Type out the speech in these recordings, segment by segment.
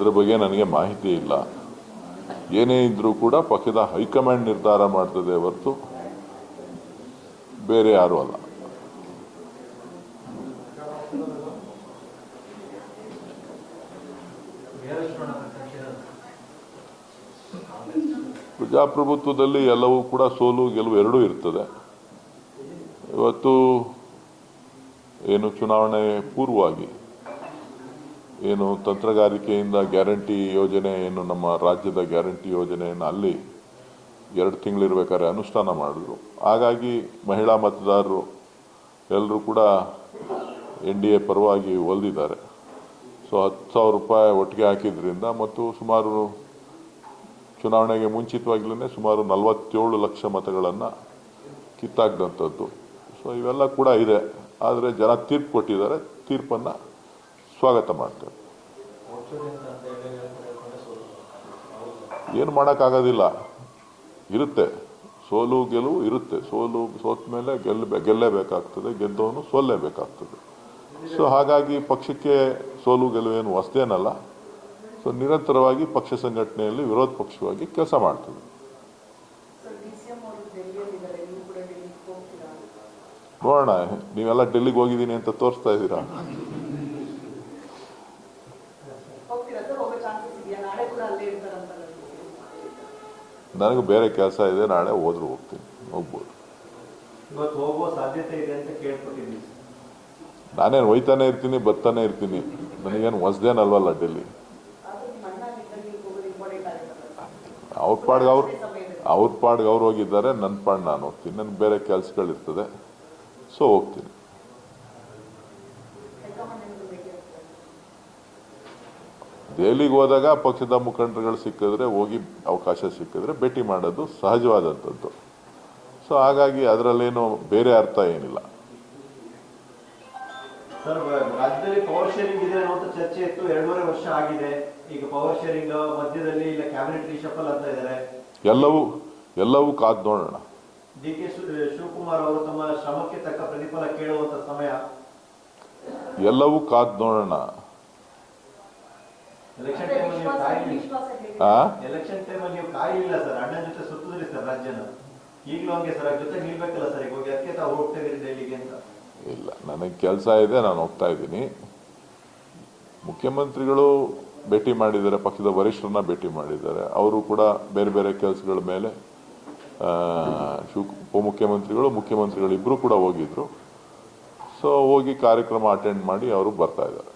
ಅದ್ರ ಬಗ್ಗೆ ನನಗೆ ಮಾಹಿತಿ ಇಲ್ಲ. ಏನೇ ಇದ್ರೂ ಕೂಡ ಪಕ್ಷದ ಹೈಕಮಾಂಡ್ ನಿರ್ಧಾರ ಮಾಡ್ತದೆ ಹೊರತು ಬೇರೆ ಯಾರೂ ಅಲ್ಲ. ಪ್ರಜಾಪ್ರಭುತ್ವದಲ್ಲಿ ಎಲ್ಲವೂ ಕೂಡ ಸೋಲು, ಗೆಲುವು ಎರಡೂ ಇರ್ತದೆ. ಇವತ್ತು ಏನು ಚುನಾವಣೆ ಪೂರ್ವವಾಗಿ ಏನು ತಂತ್ರಗಾರಿಕೆಯಿಂದ ಗ್ಯಾರಂಟಿ ಯೋಜನೆ, ಏನು ನಮ್ಮ ರಾಜ್ಯದ ಗ್ಯಾರಂಟಿ ಯೋಜನೆಯನ್ನು ಅಲ್ಲಿ ಎರಡು ತಿಂಗಳಿರ್ಬೇಕಾದ್ರೆ ಅನುಷ್ಠಾನ ಮಾಡಿದ್ರು. ಹಾಗಾಗಿ ಮಹಿಳಾ ಮತದಾರರು ಎಲ್ಲರೂ ಕೂಡ ಎನ್ ಡಿ ಎ ಪರವಾಗಿ ಒಲ್ದಿದ್ದಾರೆ. ಸೊ ಹತ್ತು ಸಾವಿರ ರೂಪಾಯಿ ಒಟ್ಟಿಗೆ ಹಾಕಿದ್ರಿಂದ ಮತ್ತು ಸುಮಾರು ಚುನಾವಣೆಗೆ ಮುಂಚಿತವಾಗ್ಲೇ ಸುಮಾರು ನಲವತ್ತೇಳು ಲಕ್ಷ ಮತಗಳನ್ನು ಕಿತ್ತಾಕ್ದಂಥದ್ದು. ಸೊ ಇವೆಲ್ಲ ಕೂಡ ಇದೆ. ಆದರೆ ಜನ ತೀರ್ಪು ಕೊಟ್ಟಿದ್ದಾರೆ. ತೀರ್ಪನ್ನು ಸ್ವಾಗತ ಮಾಡ್ತೇವೆ ಏನು ಮಾಡೋಕ್ಕಾಗೋದಿಲ್ಲ. ಇರುತ್ತೆ. ಸೋಲು ಗೆಲುವು ಇರುತ್ತೆ. ಸೋಲು ಸೋತ ಮೇಲೆ ಗೆಲ್ಲ ಗೆಲ್ಲೇಬೇಕಾಗ್ತದೆ. ಗೆದ್ದವನು ಸೋಲ್ಲೇಬೇಕಾಗ್ತದೆ. ಸೊ ಹಾಗಾಗಿ ಪಕ್ಷಕ್ಕೆ ಸೋಲು ಗೆಲುವು ಏನು ಹೊಸದೇನಲ್ಲ. ಸೊ ನಿರಂತರವಾಗಿ ಪಕ್ಷ ಸಂಘಟನೆಯಲ್ಲಿ ವಿರೋಧ ಪಕ್ಷವಾಗಿ ಕೆಲಸ ಮಾಡ್ತದೆ. ನೋಡೋಣ, ನೀವೆಲ್ಲ ಡೆಲ್ಲಿಗೆ ಹೋಗಿದ್ದೀನಿ ಅಂತ ತೋರಿಸ್ತಾ ಇದ್ದೀರಾ ಹೋಗ್ತೀರಾ ಸರ್ ಹೋಗೋ ಚಾನ್ಸಸ್ ಇದೆಯಾ ನಾಳೆ ಕೂಡ ಅಲ್ಲೇ ಇರ್ತಾರಂತ ನನಗೆ ಬೇರೆ ಕೆಲಸ ಇದೆ ನಾಳೆ ಹೋದ್ರು ಹೋಗ್ತೀನಿ. ಹೋಗ್ಬೋದು. ನಾನೇನು ಒಯ್ತಾನೆ ಇರ್ತೀನಿ ಬರ್ತಾನೆ ಇರ್ತೀನಿ. ನನಗೇನು ಹೊಸ್ದೇನಲ್ವಲ್ಲ ಡೆಲ್ಲಿ. ಅವ್ರ ಪಾಡ್ಗೆ ಅವ್ರು ಅವ್ರ ಪಾಡ್ಗೆ ಅವ್ರು ಹೋಗಿದ್ದಾರೆ ನನ್ನ ಪಾಡ್ ನಾನು ಹೋಗ್ತೀನಿ. ನನಗೆ ಬೇರೆ ಕೆಲಸಗಳಿರ್ತದೆ ಸೊ ಹೋಗ್ತೀನಿ ಹೈಕಮಾಂಡ್ ನಿಮ್ಗೆ ಭೇಟಿ ಆಗ್ತಾರೆ ದೆಹಲಿಗೆ ಹೋದಾಗ ಪಕ್ಷದ ಮುಖಂಡರುಗಳು ಸಿಕ್ಕಿದ್ರೆ ಹೋಗಿ ಅವಕಾಶ ಸಿಕ್ಕಿದ್ರೆ ಭೇಟಿ ಮಾಡೋದು ಸಹಜವಾದಂಥದ್ದು. ಸೊ ಹಾಗಾಗಿ ಅದರಲ್ಲೇನು ಬೇರೆ ಅರ್ಥ ಏನಿಲ್ಲ. ಸರ್ ರಾಜ್ಯದಲ್ಲಿ ಪವರ್ ಶೇರಿಂಗ್ ಇದೆ ಅನ್ನುವಂತ ಚರ್ಚೆ ಇತ್ತು. ಎರಡೂವರೆ ವರ್ಷ ಆಗಿದೆ. ಈಗ ಪವರ್ ಶೇರಿಂಗ್ ಮಧ್ಯದಲ್ಲಿ ಇಲ್ಲ ಕ್ಯಾಬಿನೆಟ್ ರಿಶಫಲ್ ಅಂತ ಇದ್ದಾರೆ ಎಲ್ಲವೂ ಎಲ್ಲವೂ ಕಾದು ನೋಡೋಣ. ಡಿ ಕೆ ಶಿವಕುಮಾರ್ ಅವರು ತಮ್ಮ ಶ್ರಮಕ್ಕೆ ತಕ್ಕ ಪ್ರತಿಫಲ ಕೇಳುವಂತ ಸಮಯ. ಎಲ್ಲವೂ ಕಾದು ನೋಡೋಣ ಎಲೆಕ್ಷನ್ ಮತ್ತೆ ಟೈಮಲ್ಲಿ ನೀವು ವಿಶ್ವಾಸ ಕಾಯಲಿಲ್ಲ ವಿಶ್ವಾಸ ಹೇಗೆ ಆ? ಎಲೆಕ್ಷನ್ ಟೈಮಲ್ಲಿ ನೀವು ಕಾಯಲಿಲ್ಲ ಸರ್ ಅಣ್ಣನ ಜೊತೆ ಸುತ್ತಿದ್ರಿ ಸರ್ ರಾಜ್ಯನ. ಈಗಲೂ ಹಂಗೆ ಸರ್ ಜೊತೆ ನಿಲ್ಬೇಕಲ್ಲ ಸರ್ ಈಗ ಹೋಗಿ ಅದಕ್ಕೆ ತಾವು ಹೋಗ್ತಾ ಇದ್ರಿ ಡೆಲ್ಲಿಗೆ ಅಂತ. ಇಲ್ಲ ನನಗೆ ಕೆಲಸ ಇದೆ ನಾನು ಹೋಗ್ತಾ ಇದ್ದೀನಿ. ಮುಖ್ಯಮಂತ್ರಿಗಳು ಭೇಟಿ ಮಾಡಿದ್ದಾರೆ ಪಕ್ಷದ ವರಿಷ್ಠರನ್ನ ಭೇಟಿ ಮಾಡಿದ್ದಾರೆ. ಅವರು ಕೂಡ ಬೇರೆ ಬೇರೆ ಕೆಲಸಗಳ ಮೇಲೆ ಆ, ಶಿವ ಉಪಮುಖ್ಯಮಂತ್ರಿಗಳು ಮುಖ್ಯಮಂತ್ರಿಗಳು ಇಬ್ಬರು ಕೂಡ ಹೋಗಿದ್ರು. ಸೊ ಹೋಗಿ ಕಾರ್ಯಕ್ರಮ ಅಟೆಂಡ್ ಮಾಡಿ ಅವರು ಬರ್ತಾ ಇದ್ದಾರೆ.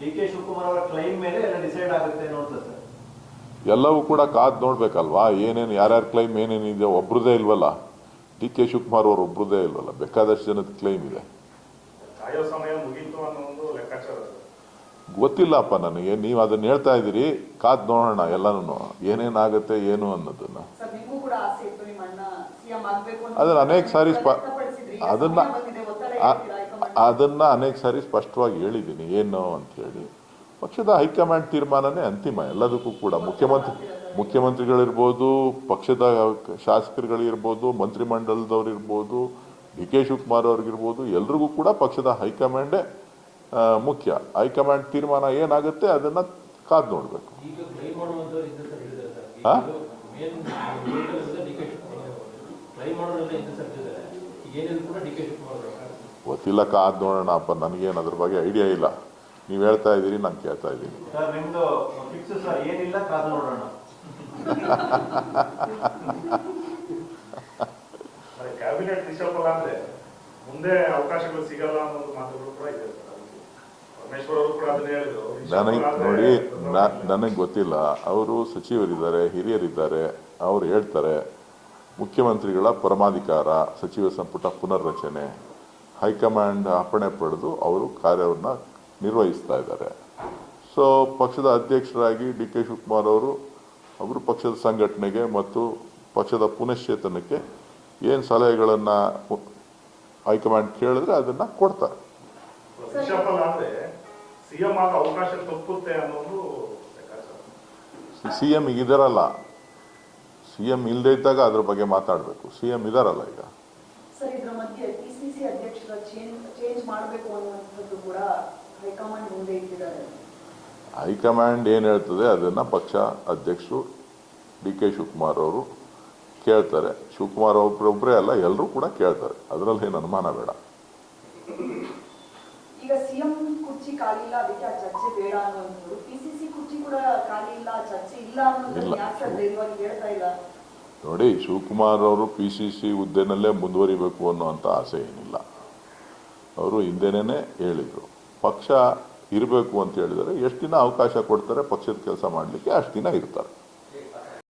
ಡಿ ಕೆ ಶಿವಕುಮಾರ್ ಅವರ ಕ್ಲೈಮ್ ಮೇಲೆ ಎಲ್ಲ ಡಿಸೈಡ್ ಆಗುತ್ತೆ ಅನ್ನೋಂತ ಸರ್. ಎಲ್ಲವೂ ಕೂಡ ಕಾದು ನೋಡ್ಬೇಕಲ್ವಾ? ಏನೇನು ಯಾರ್ಯಾರ ಕ್ಲೈಮ್ ಏನೇನಿದೆ ಒಬ್ರದೇ ಇಲ್ವಲ್ಲ? ಡಿ ಕೆ ಶಿವಕುಮಾರ್ ಅವರು ಒಬ್ರದೇ ಇಲ್ವಲ್ಲ? ಬೇಕಾದಷ್ಟು ಜನದ ಕ್ಲೈಮ್ ಇದೆ. ಗೊತ್ತಿಲ್ಲಪ್ಪ ನನಗೆ. ನೀವು ಅದನ್ನ ಹೇಳ್ತಾ ಇದ್ದೀರಿ. ಕಾದ್ ನೋಡೋಣ ಎಲ್ಲನೂ ಏನೇನಾಗುತ್ತೆ ಏನು ಅನ್ನೋದನ್ನ. ಅದನ್ನ ಅನೇಕ ಸಾರಿ ಅದನ್ನ ಅದನ್ನ ಅನೇಕ ಸಾರಿ ಸ್ಪಷ್ಟವಾಗಿ ಹೇಳಿದ್ದೀನಿ. ಏನು ಅಂತ ಹೇಳಿ. ಪಕ್ಷದ ಹೈಕಮಾಂಡ್ ತೀರ್ಮಾನನೇ ಅಂತಿಮ. ಎಲ್ಲದಕ್ಕೂ ಕೂಡ ಮುಖ್ಯಮಂತ್ರಿ ಮುಖ್ಯಮಂತ್ರಿಗಳಿರ್ಬೋದು ಪಕ್ಷದ ಶಾಸಕರುಗಳಿರ್ಬೋದು ಮಂತ್ರಿಮಂಡಲದವ್ರು ಇರ್ಬೋದು ಡಿ ಕೆ ಶಿವಕುಮಾರ್ ಅವ್ರಿಗಿರ್ಬೋದು ಎಲ್ರಿಗೂ ಕೂಡ ಪಕ್ಷದ ಹೈಕಮಾಂಡೇ ಮುಖ್ಯ. ಹೈಕಮಾಂಡ್ ತೀರ್ಮಾನ ಏನಾಗುತ್ತೆ ಅದನ್ನು ಕಾದು ನೋಡಬೇಕು. ಹಾ? ಮೇನ್ ಆದ್ ಗೊತ್ತಿಲ್ಲ ಕಾದ್ ನೋಡೋಣ ಅಪ್ಪ ನನಗೇನು ಅದ್ರ ಬಗ್ಗೆ ಐಡಿಯಾ ಇಲ್ಲ. ನೀವು ಹೇಳ್ತಾ ಇದ್ದೀರಿ ನಾನು ಕೇಳ್ತಾ ಇದ್ದೀನಿ. ಸರ್ ನಿಮ್ದು ಫಿಕ್ಸ್ ಸರ್ ಏನಿಲ್ಲ ಕಾದು ನೋಡೋಣ. ಅಂದ್ರೆ ಕ್ಯಾಬಿನೆಟ್ ರಿಷಫಲ್ ಅಂದ್ರೆ ಮುಂದೆ ಅವಕಾಶಗಳು ಸಿಗಲ್ಲ ಅನ್ನೋದು ಮಾತುಗಳು ಕೂಡ ಇದೆ ಸರ್ ಅವರು ಕೂಡ ಅದನ್ನ ಹೇಳಿದ್ರು. ನನಗೆ ನೋಡಿ ನನಗೆ ಗೊತ್ತಿಲ್ಲ. ಅವರು ಸಚಿವರಿದ್ದಾರೆ ಹಿರಿಯರಿದ್ದಾರೆ ಅವ್ರು ಹೇಳ್ತಾರೆ ಮುಖ್ಯಮಂತ್ರಿಗಳ ಪರಮಾಧಿಕಾರ ಸಚಿವ ಸಂಪುಟ ಪುನರ್ರಚನೆ. ಹೈಕಮಾಂಡ್ ಅಪ್ಪಣೆ ಪಡೆದು ಅವರು ಕಾರ್ಯವನ್ನು ನಿರ್ವಹಿಸ್ತಾ ಇದ್ದಾರೆ. ಸೊ ಪಕ್ಷದ ಅಧ್ಯಕ್ಷರಾಗಿ ಡಿ ಕೆ ಶಿವಕುಮಾರ್ ಅವರು ಅವರು ಪಕ್ಷದ ಸಂಘಟನೆಗೆ ಮತ್ತು ಪಕ್ಷದ ಪುನಶ್ಚೇತನಕ್ಕೆ ಏನು ಸಲಹೆಗಳನ್ನು ಹೈಕಮಾಂಡ್ ಕೇಳಿದ್ರೆ ಅದನ್ನು ಕೊಡ್ತಾರೆ. ಸಿ ಎಂ ಇದಿರಲ್ಲ. ಸಿ ಎಂ ಇಲ್ಲದೇ ಇದ್ದಾಗ ಅದ್ರ ಬಗ್ಗೆ ಮಾತಾಡಬೇಕು. ಸಿ ಎಂ ಇದಾರಲ್ಲ ಈಗ. ಸರ್ ಇದ್ರ ಮಧ್ಯೆ ಪಿಸಿಸಿ ಅಧ್ಯಕ್ಷರ ಚೇಂಜ್ ಚೇಂಜ್ ಮಾಡಬೇಕು ಅನ್ನುವಂಥದ್ದು ಕೂಡ ಹೈಕಮಾಂಡ್ ಮುಂದೆ ಇಟ್ಟಿದ್ದಾರೆ. ಹೈಕಮಾಂಡ್ ಏನು ಹೇಳ್ತದೆ ಅದನ್ನು ಪಕ್ಷ ಅಧ್ಯಕ್ಷರು ಡಿ ಕೆ ಶಿವಕುಮಾರ್ ಅವರು ಕೇಳ್ತಾರೆ. ಶಿವಕುಮಾರ್ ಒಬ್ಬರೊಬ್ಬರೇ ಅಲ್ಲ ಎಲ್ಲರೂ ಕೂಡ ಕೇಳ್ತಾರೆ. ಅದರಲ್ಲಿ ಏನು ಅನುಮಾನ ಬೇಡ. ಈಗ ಸಿಎಂ ಕುರ್ಚಿ ಖಾಲಿ ಇಲ್ಲ ಅದಕ್ಕೆ ಆ ಚರ್ಚೆ ಬೇಡ ಅನ್ನೋದು ಪಿಸಿಸಿ ಕುರ್ಚಿ ಕೂಡ ಖಾಲಿ ಇಲ್ಲ ಚರ್ಚೆ ಇಲ್ಲ ಅನ್ನೋದು. ಯಾಕೆ ಹೇಳ್ತಾ ಇಲ್ಲ? ನೋಡಿ, ಶಿವಕುಮಾರ್ ಅವರು ಪಿ ಸಿ ಸಿ ಹುದ್ದೆನಲ್ಲೇ ಮುಂದುವರಿಬೇಕು ಅನ್ನುವಂಥ ಆಸೆ ಏನಿಲ್ಲ. ಅವರು ಹಿಂದೆನೇ ಹೇಳಿದರು. ಪಕ್ಷ ಇರಬೇಕು ಅಂತ ಹೇಳಿದರೆ, ಎಷ್ಟು ದಿನ ಅವಕಾಶ ಕೊಡ್ತಾರೆ, ಪಕ್ಷದ ಕೆಲಸ ಮಾಡಲಿಕ್ಕೆ ಅಷ್ಟು ದಿನ ಇರ್ತಾರೆ.